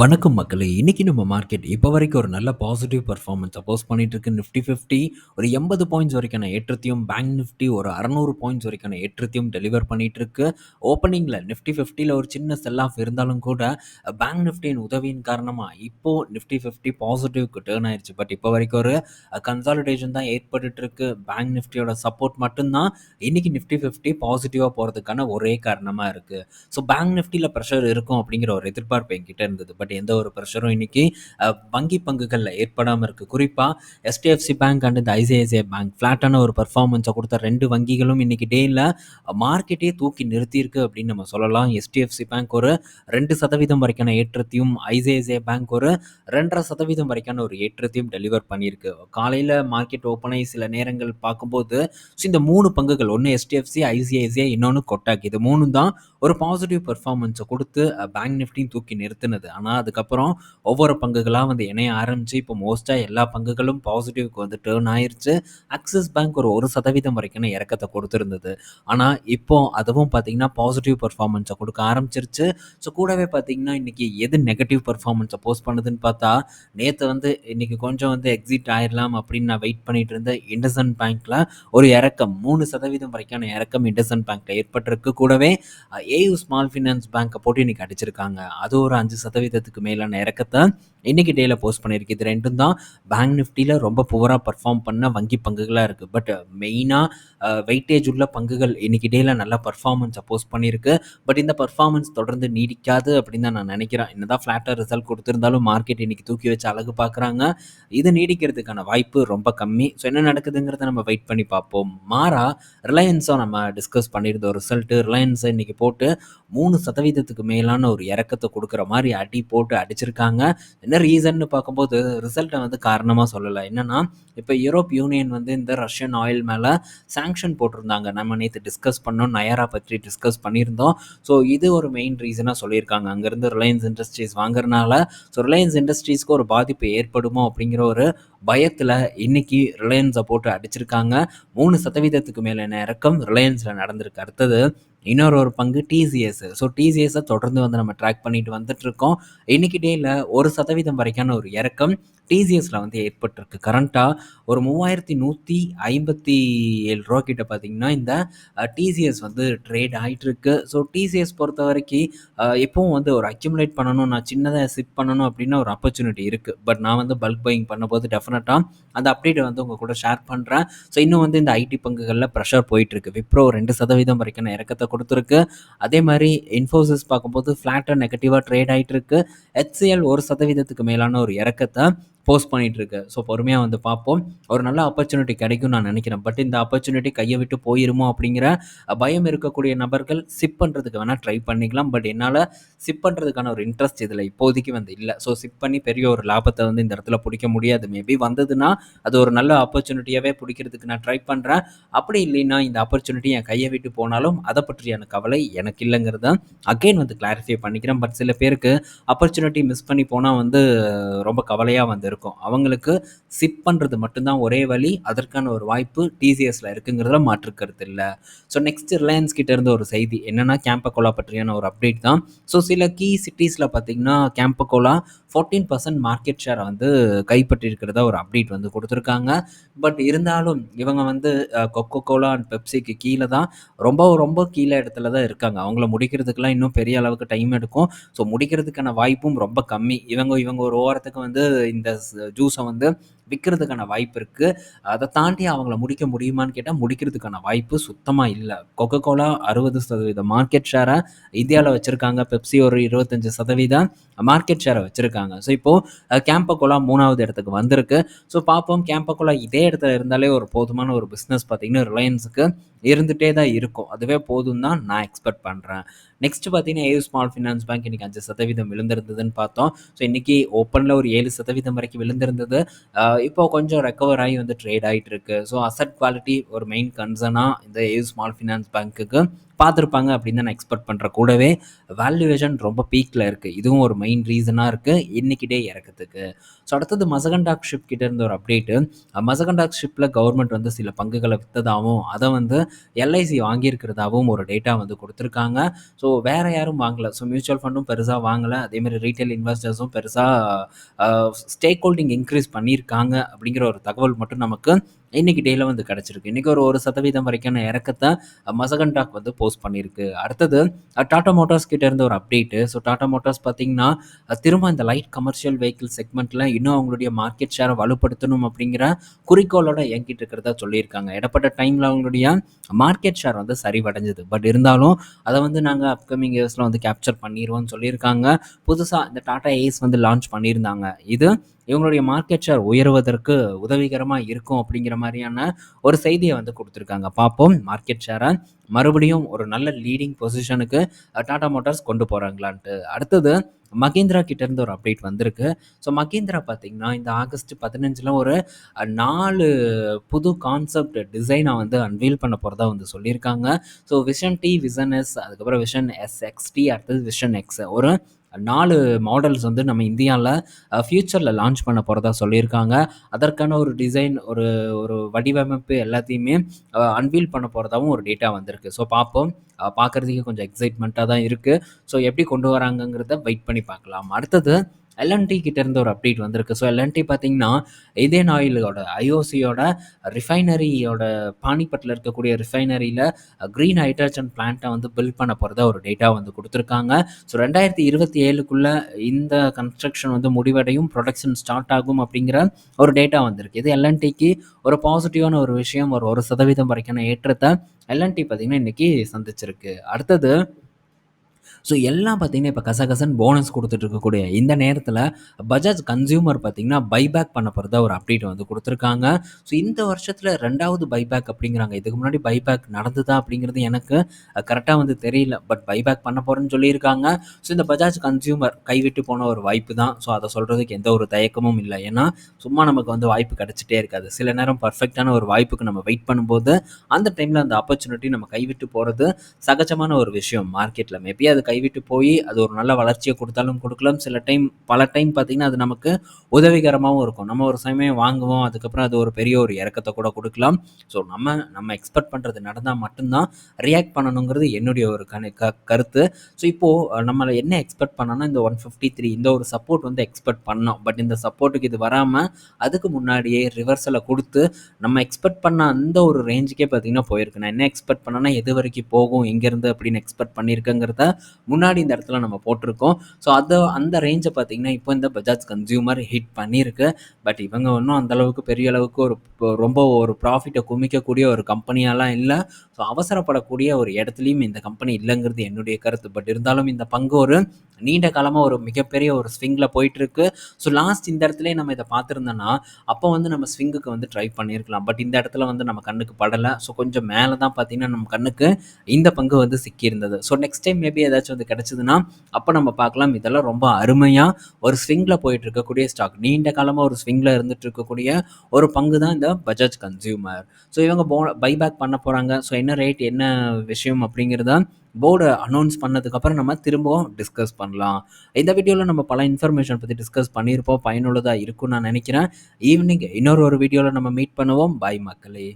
வணக்கம் மக்களே! இன்றைக்கி நம்ம மார்க்கெட் இப்போ வரைக்கும் ஒரு நல்ல பாசிட்டிவ் பர்ஃபார்மன்ஸ் சப்போஸ் பண்ணிட்டு இருக்கு. நிஃப்டி 50 ஒரு 80 பாயிண்ட்ஸ் வரைக்கான ஏற்றத்தையும், பேங்க் நிஃப்டி ஒரு 600 பாயிண்ட்ஸ் வரைக்கான ஏற்றத்தையும் டெலிவர் பண்ணிட்டு இருக்கு. ஓப்பனிங்கில் நிஃப்டி 50ல ஒரு சின்ன செல் ஆஃப் இருந்தாலும் கூட, பேங்க் நிஃப்டியின் உதவியின் காரணமாக இப்போ நிஃப்டி 50 பாசிட்டிவ்க்கு டேர்ன் ஆயிடுச்சு பட் இப்போ வரைக்கும் ஒரு கன்சாலிடேஷன் தான் ஏற்பட்டு இருக்கு. பேங்க் நிஃப்டியோட சப்போர்ட் மட்டும்தான் இன்னைக்கு நிஃப்டி ஃபிஃப்டி பாசிட்டிவாக போகிறதுக்கான ஒரே காரணமாக இருக்குது ஸோ பேங்க் நிஃப்டியில் ப்ரெஷர் இருக்கும் அப்படிங்கிற ஒரு எதிர்பார்ப்பு என்கிட்ட இருந்தது. பட் எந்த ஒரு ப்ரெஷரும் இன்னைக்கு வங்கி பங்குகளில் ஏற்படாமல் இருக்கு. குறிப்பா எச்டிஎஃப்சி பேங்க் அண்ட் இந்த ஐசிஐசிஐ பேங்க் ஃப்ளாட்டான ஒரு பர்ஃபார்மன்ஸை கொடுத்த ரெண்டு வங்கிகளும் இன்னைக்கு டேயில் மார்க்கெட்டே தூக்கி நிறுத்தியிருக்கு அப்படின்னு நம்ம சொல்லலாம். எஸ்டிஎஃப்சி பேங்க் ஒரு ரெண்டு சதவீதம் வரைக்கான ஏற்றத்தையும், ஐசிஐசிஐ பேங்க் ஒரு 2.5% வரைக்கான ஒரு ஏற்றத்தையும் டெலிவர் பண்ணியிருக்கு. காலையில் மார்க்கெட் ஓப்பன் சில நேரங்கள் பார்க்கும்போது, ஸோ இந்த மூணு பங்குகள் ஒன்று எஸ்டிஎஃப்சி ஐசிஐசிஐ இன்னொன்று கொட்டாக் இது மூணு தான் ஒரு பாசிட்டிவ் பெர்ஃபார்மன்ஸ கொடுத்து பேங்க் நிஃப்டியும் தூக்கி நிறுத்துனது. ஆனால் அதுக்கப்புறம் ஒவ்வொரு பங்குகளாக வந்து இணைய ஆரம்பித்து இப்போ மோஸ்ட்டாக எல்லா பங்குகளும் பாசிட்டிவ்க்கு வந்து டேர்ன் ஆயிடுச்சு ஆக்சிஸ் பேங்க் ஒரு ஒரு சதவீதம் வரைக்கான இறக்கத்தை கொடுத்துருந்தது ஆனால் இப்போ அதுவும் பார்த்தீங்கன்னா, பாசிட்டிவ் பெர்ஃபார்மன்ஸ கொடுக்க ஆரம்பிச்சிருச்சு. ஸோ கூடவே பார்த்தீங்கன்னா, இன்றைக்கி எது நெகட்டிவ் பெர்ஃபார்மன்ஸ போஸ்ட் பண்ணுதுன்னு பார்த்தா, நேற்று வந்து இன்றைக்கி கொஞ்சம் வந்து எக்ஸிட் ஆயிடலாம் அப்படின்னு நான் வெயிட் பண்ணிட்டு இருந்த இண்டசன் பேங்க்கில் ஒரு இறக்கம் மூணு சதவீதம் வரைக்கான இறக்கம் இண்டசன் பேங்க்கில் ஏற்பட்டிருக்கு. கூடவே ஏயு ஸ்மால் ஃபினான்ஸ் பேங்க்கை போட்டு இன்றைக்கி அடிச்சிருக்காங்க. அது ஒரு அஞ்சு சதவீதத்துக்கு மேலான இறக்கத்தை இன்றைக்கி டேயில் போஸ்ட் பண்ணியிருக்கு. இது ரெண்டும் தான் பேங்க் நிஃப்டியில் ரொம்ப புவராக பர்ஃபார்ம் பண்ண வங்கி பங்குகளாக இருக்குது பட் மெயினாக வெயிட்டேஜ் உள்ள பங்குகள் இன்றைக்கி டேயில் நல்ல பர்ஃபார்மன்ஸை போஸ்ட் பண்ணியிருக்கு. பட் இந்த பர்ஃபார்மன்ஸ் தொடர்ந்து நீடிக்காது அப்படின்னு தான் நான் நினைக்கிறேன். என்னதான் ஃப்ளாட்டாக ரிசல்ட் கொடுத்துருந்தாலும் மார்க்கெட் இன்றைக்கி தூக்கி வச்சு அழகு பார்க்குறாங்க. இது நீடிக்கிறதுக்கான வாய்ப்பு ரொம்ப கம்மி. ஸோ என்ன நடக்குதுங்கிறத நம்ம வெயிட் பண்ணி பார்ப்போம். மாறா ரிலையன்ஸாக நம்ம டிஸ்கஸ் பண்ணியிருந்தோம் ரிசல்ட்டு ரிலையன்ஸை இன்றைக்கி போட்டு போட்டு மூணு சதவீதத்துக்கு மேலான ஒரு இறக்கத்தை கொடுக்குற மாதிரி அடி போட்டு அடிச்சிருக்காங்க. என்ன ரீசன்னு பார்க்கும்போது ரிசல்ட்டை வந்து காரணமாக சொல்லலை என்னன்னா, இப்போ யூரோப் யூனியன் வந்து இந்த ரஷ்யன் ஆயில் மேலே சாங்ஷன் போட்டிருந்தாங்க. நம்ம நேற்று டிஸ்கஸ் பண்ணோம். நயாரா பற்றி டிஸ்கஸ் பண்ணியிருந்தோம். ஸோ இது ஒரு மெயின் ரீசனாக சொல்லியிருக்காங்க. அங்கேருந்து ரிலையன்ஸ் இண்டஸ்ட்ரீஸ் வாங்குறனால, ஸோ ரிலையன்ஸ் இண்டஸ்ட்ரீஸ்க்கு ஒரு பாதிப்பு ஏற்படுமோ அப்படிங்கிற ஒரு பயத்தில் இன்னைக்கு ரிலையன்ஸை போட்டு அடிச்சிருக்காங்க. 3%க்கு மேலான இறக்கம் ரிலையன்ஸில் நடந்திருக்கு. அடுத்தது இன்னொரு ஒரு பங்கு டிசிஎஸ். ஸோ டிசிஎஸை தொடர்ந்து வந்து நம்ம ட்ராக் பண்ணிட்டு வந்துட்டுருக்கோம். இன்னைக்கு டேல ஒரு சதவீதம் வரைக்கான ஒரு இறக்கம் டிசிஎஸ்ல வந்து ஏற்பட்டிருக்கு. கரண்ட்டாக ஒரு மூவாயிரத்தி நூற்றி ஐம்பத்தி ஏழு ரூபா கிட்ட பார்த்தீங்கன்னா, இந்த டிசிஎஸ் வந்து ட்ரேட் ஆகிட்டுருக்கு ஸோ டிசிஎஸ் பொறுத்த வரைக்கும் எப்பவும் வந்து ஒரு அக்யூமுலேட் பண்ணணும், நான் சின்னதாக சிப் பண்ணணும் அப்படின்னு ஒரு ஆப்பர்ச்சுனிட்டி இருக்குது பட் நான் வந்து பல்க் பையிங் பண்ணும்போது டெஃபினட்டாக அந்த அப்டேட்டை வந்து உங்க கூட ஷேர் பண்ணுறேன் ஸோ இன்னும் வந்து இந்த ஐடி பங்குகளில் ப்ரெஷர் போயிட்டுருக்கு. விப்ரோ ரெண்டு சதவீதம் வரைக்கும் நான் இறக்கத்தை கொடுத்துருக்கு. அதே மாதிரி இன்ஃபோசிஸ் பார்க்கும்போது ஃப்ளாட்டாக நெகட்டிவாக ட்ரேட் ஆகிட்டு எச்சிஎல் 1%க்கு மேலான ஒரு இறக்கத்தை போஸ்ட் பண்ணிட்டுருக்கு. ஸோ பொறுமையாக வந்து பார்ப்போம். ஒரு நல்ல ஆப்பர்ச்சுனிட்டி கிடைக்கும்னு நான் நினைக்கிறேன். பட் இந்த ஆப்பர்ச்சுனிட்டி கையை விட்டு போயிருமோ அப்படிங்கிற பயம் இருக்கக்கூடிய நபர்கள் சிப் பண்ணுறதுக்கு வேணால் ட்ரை பண்ணிக்கலாம். பட் என்னால் சிப் பண்ணுறதுக்கான ஒரு இன்ட்ரெஸ்ட் இதில் இப்போதைக்கு வந்து இல்லை ஸோ சிப் பண்ணி பெரிய ஒரு லாபத்தை வந்து இந்த இடத்துல பிடிக்க முடியாது. மேபி வந்ததுன்னா, அது ஒரு நல்ல ஆப்பர்ச்சுனிட்டியாகவே பிடிக்கிறதுக்கு நான் ட்ரை பண்ணுறேன் அப்படி இல்லைன்னா, இந்த ஆப்பர்ச்சுனிட்டி என் கையை விட்டு போனாலும் அதை பற்றியான கவலை எனக்கு இல்லைங்கிறத அகைன் வந்து கிளாரிஃபை பண்ணிக்கிறேன். பட் சில பேருக்கு ஆப்பர்ச்சுனிட்டி மிஸ் பண்ணி போனால் வந்து ரொம்ப கவலையாக வந்து இருக்கும். அவங்களுக்கு சிப் பண்ணுறது மட்டும்தான் ஒரே வழி. அதற்கான ஒரு வாய்ப்பு டிசிஎஸ்ல இருக்குங்கிறதுல மாற்றுக்கிறது இல்லை ஸோ நெக்ஸ்ட் ரிலையன்ஸ் கிட்ட இருந்த ஒரு செய்தி. என்னன்னா, கேம்பகோலா பற்றியான ஒரு அப்டேட் தான். ஸோ சில கீ சிட்டிஸில் பார்த்தீங்கன்னா, கேம்பகோலா 14% மார்க்கெட் ஷேரை வந்து கைப்பற்றியிருக்கிறதா ஒரு அப்டேட் வந்து கொடுத்துருக்காங்க பட் இருந்தாலும் இவங்க வந்து கொக்கோ கோலா அண்ட் பெப்சிக்கு கீழே தான் ரொம்ப ரொம்ப கீழே இடத்துல தான் இருக்காங்க. அவங்கள முடிக்கிறதுக்குலாம் இன்னும் பெரிய அளவுக்கு டைம் எடுக்கும். ஸோ முடிக்கிறதுக்கான வாய்ப்பும் ரொம்ப கம்மி. இவங்க இவங்க ஒரு ஓரத்துக்கு வந்து இந்த ஜூஸை வந்து விற்கிறதுக்கான வாய்ப்பு இருக்குது அதை தாண்டி அவங்கள முடிக்க முடியுமான்னு கேட்டால் முடிக்கிறதுக்கான வாய்ப்பு சுத்தமாக இல்லை. கொக்கோ கோலா 60% மார்க்கெட் ஷேரை இந்தியாவில் வச்சுருக்காங்க. பெப்சி ஒரு 25% மார்க்கெட் ஷேரை வச்சுருக்காங்க. ஸோ இப்போ கேம்பகோலா மூணாவது இடத்துக்கு வந்திருக்கு. ஸோ பார்ப்போம் கேம்பகோலா இதே இடத்துல இருந்தாலே ஒரு போதுமான ஒரு பிஸ்னஸ் பார்த்தீங்கன்னா, ரிலையன்ஸுக்கு இருந்துகிட்டே தான் இருக்கும். அதுவே போதும் தான் நான் எக்ஸ்பெக்ட் பண்ணுறேன் நெக்ஸ்ட் பார்த்தீங்கன்னா, ஏயு ஸ்மால் ஃபினான்ஸ் பேங்க் இன்றைக்கி அஞ்சு சதவீதம் விழுந்திருந்ததுன்னு பார்த்தோம். ஸோ இன்றைக்கி ஓப்பனில் ஒரு ஏழு சதவீதம் வரைக்கும் விழுந்திருந்தது. இப்போ கொஞ்சம் ரெக்கவர் ஆகி வந்து ட்ரேட் ஆயிட்டிருக்கு. ஸோ அசட் குவாலிட்டி ஒரு மெயின் கன்சர்னாக இந்த ஏயு ஸ்மால் ஃபினான்ஸ் பேங்க்குக்கு பார்த்துருப்பாங்க அப்படின்னு தான் நான் எக்ஸ்பெக்ட் பண்ணுற கூடவே வேல்யூவேஷன் ரொம்ப பீக்கில் இருக்குது இதுவும் ஒரு மெயின் ரீசனாக இருக்குது இன்னைக்கிட்டே இறக்கிறதுக்கு ஸோ அடுத்தது மசகண்டாக் ஷிப் கிட்ட இருந்த ஒரு அப்டேட்டு மசகண்டாக் ஷிப்பில் கவர்மெண்ட் வந்து சில பங்குகளை விற்றதாகவும் அதை வந்து எல்ஐசி வாங்கியிருக்கிறதாகவும் ஒரு டேட்டா வந்து கொடுத்துருக்காங்க. ஸோ வேறு யாரும் வாங்கலை. ஸோ மியூச்சுவல் ஃபண்டும் பெருசாக வாங்கலை. அதேமாதிரி ரீட்டைல் இன்வெஸ்டர்ஸும் பெருசாக ஸ்டேக் ஹோல்டிங் இன்க்ரீஸ் பண்ணியிருக்காங்க அப்படிங்கிற ஒரு தகவல் மட்டும் நமக்கு இன்னைக்கு டேல வந்து கிடச்சிருக்கு. இன்றைக்கி ஒரு ஒரு சதவீதம் வரைக்கான இறக்கத்தை மசகண்டாக் வந்து போஸ்ட் பண்ணியிருக்கு. அடுத்தது டாடா மோட்டார்ஸ் கிட்ட இருந்த ஒரு அப்டேட்டு ஸோ டாடா மோட்டார்ஸ் பார்த்தீங்கன்னா திரும்ப இந்த லைட் கமர்ஷியல் வெஹிக்கிள் செக்மெண்ட்டில் இன்னும் அவங்களுடைய மார்க்கெட் ஷேரை வலுப்படுத்தணும் அப்படிங்கிற குறிக்கோளோட இயங்கிட்டு இருக்கிறதா சொல்லியிருக்காங்க. இடப்பட்ட டைமில் அவங்களுடைய மார்க்கெட் ஷேர் வந்து சரிவடைஞ்சது. பட் இருந்தாலும் அதை வந்து நாங்கள் அப்கமிங் இயர்ஸில் வந்து கேப்சர் பண்ணிடுவோம்னு சொல்லியிருக்காங்க. புதுசாக இந்த டாடா ஏஸ் வந்து லான்ச் பண்ணியிருந்தாங்க. இது இவங்களுடைய மார்க்கெட் ஷேர் உயர்வதற்கு உதவிகரமாக இருக்கும் அப்படிங்கிற மாதிரியான ஒரு செய்தியை வந்து கொடுத்துருக்காங்க. பார்ப்போம். மார்க்கெட் ஷேரை மறுபடியும் ஒரு நல்ல லீடிங் பொசிஷனுக்கு டாடா மோட்டார்ஸ் கொண்டு போகிறாங்களான்ட்டு அடுத்தது மகேந்திரா கிட்டேருந்து ஒரு அப்டேட் வந்திருக்கு. ஸோ மகேந்திரா பார்த்திங்கன்னா இந்த ஆகஸ்ட் பதினஞ்சில் ஒரு நாலு புது கான்செப்ட் டிசைனை வந்து அன்வீல் பண்ண போகிறதா வந்து சொல்லியிருக்காங்க. So Vision D Vision S அதுக்கப்புறம் விஷன் எஸ் எக்ஸ்டி அடுத்தது விஷன் எக்ஸ் ஒரு நாலு மாடல்ஸ் வந்து நம்ம இந்தியாவில் ஃப்யூச்சரில் லான்ச் பண்ண போகிறதா சொல்லியிருக்காங்க. அதற்கான ஒரு டிசைன் ஒரு ஒரு வடிவமைப்பு எல்லாத்தையுமே அன்வீல் பண்ண போகிறதாவும் ஒரு டேட்டா வந்திருக்கு. ஸோ பார்ப்போம். பார்க்குறதுக்கு கொஞ்சம் எக்ஸைட்மெண்ட்டாக தான் இருக்குது ஸோ எப்படி கொண்டு வராங்கங்கிறத வெயிட் பண்ணி பார்க்கலாம். அடுத்தது எல்என்டி கிட்டேருந்து ஒரு அப்டேட் வந்திருக்கு. ஸோ எல்என்டி பார்த்தீங்கன்னா இதேன் ஆயிலோட ஐஓசியோட ரிஃபைனரியோட பானிப்பட்டில் இருக்கக்கூடிய ரிஃபைனரியில் க்ரீன் ஹைட்ரஜன் பிளான்ட்டை வந்து பில்ட் பண்ண போகிறத ஒரு டேட்டா வந்து கொடுத்துருக்காங்க. ஸோ ரெண்டாயிரத்தி இருபத்தி ஏழுக்குள்ளே இந்த கன்ஸ்ட்ரக்ஷன் வந்து முடிவடையும் ப்ரொடக்ஷன் ஸ்டார்ட் ஆகும் அப்படிங்கிற ஒரு டேட்டா வந்திருக்கு. இது எல்என்டிக்கு ஒரு பாசிட்டிவான ஒரு விஷயம் ஒரு ஒரு சதவீதம் வரைக்கான ஏற்றத்தை எல்என்டி பார்த்திங்கன்னா இன்றைக்கி சந்திச்சிருக்கு. அடுத்தது ஸோ எல்லாம் பார்த்தீங்கன்னா இப்போ கசகசன் போனஸ் கொடுத்துட்டு இருக்கக்கூடிய இந்த நேரத்தில் பஜாஜ் கன்சியூமர் பார்த்தீங்கன்னா பைபேக் பண்ண போகிறதா ஒரு அப்டேட் வந்து கொடுத்துருக்காங்க. ஸோ இந்த வருஷத்தில் ரெண்டாவது பைபேக் அப்படிங்கிறாங்க. இதுக்கு முன்னாடி பைபேக் நடந்ததா அப்படிங்கிறது எனக்கு கரெக்டாக வந்து தெரியல. பட் பைபேக் பண்ண போகிறேன்னு சொல்லியிருக்காங்க. ஸோ இந்த பஜாஜ் கன்சியூமர் கைவிட்டு போன ஒரு வாய்ப்பு தான். ஸோ அதை சொல்கிறதுக்கு எந்த ஒரு தயக்கமும் இல்லை. ஏன்னா சும்மா நமக்கு வந்து வாய்ப்பு கிடச்சிட்டே இருக்காது. சில நேரம் பர்ஃபெக்டான ஒரு வாய்ப்புக்கு நம்ம வெயிட் பண்ணும்போது அந்த டைமில் அந்த ஆப்பர்ச்சுனிட்டி நம்ம கைவிட்டு போகிறது சகஜமான ஒரு விஷயம் மார்க்கெட்டில் மேபி அது கை கைவிட்டு போய் அது ஒரு நல்ல வளர்ச்சியை கொடுத்தாலும் கொடுக்கலாம். சில டைம் பல டைம் பார்த்திங்கன்னா அது நமக்கு உதவிகரமாகவும் இருக்கும். நம்ம ஒரு சமயம் வாங்குவோம் அதுக்கப்புறம் அது ஒரு பெரிய ஒரு இறக்கத்தை கூட கொடுக்கலாம். ஸோ நம்ம நம்ம எக்ஸ்பெக்ட் பண்ணுறது நடந்தால் மட்டும்தான் ரியாக்ட் பண்ணணுங்கிறது என்னுடைய ஒரு கணி க கருத்து. ஸோ இப்போது நம்மளை என்ன எக்ஸ்பெக்ட் பண்ணோன்னா இந்த ஒன் ஃபிஃப்டி த்ரீ இந்த ஒரு சப்போர்ட் வந்து எக்ஸ்பெக்ட் பண்ணோம். பட் இந்த சப்போர்ட்டுக்கு இது வராமல் அதுக்கு முன்னாடியே ரிவர்ஸில் கொடுத்து நம்ம எக்ஸ்பெக்ட் பண்ண அந்த ஒரு ரேஞ்சுக்கே பார்த்திங்கன்னா போயிருக்கு நான் என்ன எக்ஸ்பெக்ட் பண்ணேன்னா எது வரைக்கும் போகும் எங்கேருந்து அப்படின்னு எக்ஸ்பெக்ட் பண்ணியிருக்கேங்கிறத முன்னாடி இந்த இடத்துல நம்ம போட்டிருக்கோம். ஸோ அதை அந்த ரேஞ்சை பார்த்திங்கன்னா இப்போ இந்த பஜாஜ் கன்சியூமர் ஹிட் பண்ணியிருக்கு. பட் இவங்க ஒன்றும் அந்தளவுக்கு பெரிய அளவுக்கு ஒரு ரொம்ப ஒரு ப்ராஃபிட்டை குமிக்கக்கூடிய ஒரு கம்பெனியாலாம் இல்லை. ஸோ அவசரப்படக்கூடிய ஒரு இடத்துலையும் இந்த கம்பெனி இல்லைங்கிறது என்னுடைய கருத்து. பட் இருந்தாலும் இந்த பங்கு ஒரு நீண்ட காலமாக ஒரு மிகப்பெரிய ஒரு ஸ்விங்கில் போயிட்டுருக்கு. ஸோ லாஸ்ட் இந்த இடத்துல நம்ம இதை பார்த்துருந்தோன்னா அப்போ வந்து நம்ம ஸ்விங்குக்கு வந்து ட்ரை பண்ணியிருக்கலாம். பட் இந்த இடத்துல வந்து நம்ம கண்ணுக்கு படலை. ஸோ கொஞ்சம் மேலே தான் பார்த்தீங்கன்னா நம்ம கண்ணுக்கு இந்த பங்கு வந்து சிக்கியிருந்தது. ஸோ நெக்ஸ்ட் டைம் மேபி ஏதாச்சும் அப்படின்றது கிடச்சிதுன்னா அப்போ நம்ம பார்க்கலாம் இதெல்லாம் ரொம்ப அருமையாக ஒரு ஸ்விங்கில் போயிட்டு இருக்கக்கூடிய ஸ்டாக் நீண்ட காலமாக ஒரு ஸ்விங்கில் இருந்துட்டு இருக்கக்கூடிய ஒரு பங்கு தான் இந்த பஜாஜ் கன்சியூமர் ஸோ இவங்க போ பைபேக் பண்ண போகிறாங்க ஸோ என்ன ரேட் என்ன விஷயம் அப்படிங்கிறத போர்டு அனௌன்ஸ் பண்ணதுக்கப்புறம் நம்ம திரும்பவும் டிஸ்கஸ் பண்ணலாம். இந்த வீடியோவில் நம்ம பல இன்ஃபர்மேஷன் பற்றி டிஸ்கஸ் பண்ணியிருப்போம். பயனுள்ளதாக இருக்கும்னு நான் நினைக்கிறேன். ஈவினிங் இன்னொரு ஒரு வீடியோவில் நம்ம மீட் பண்ணுவோம். பாய் மக்களே.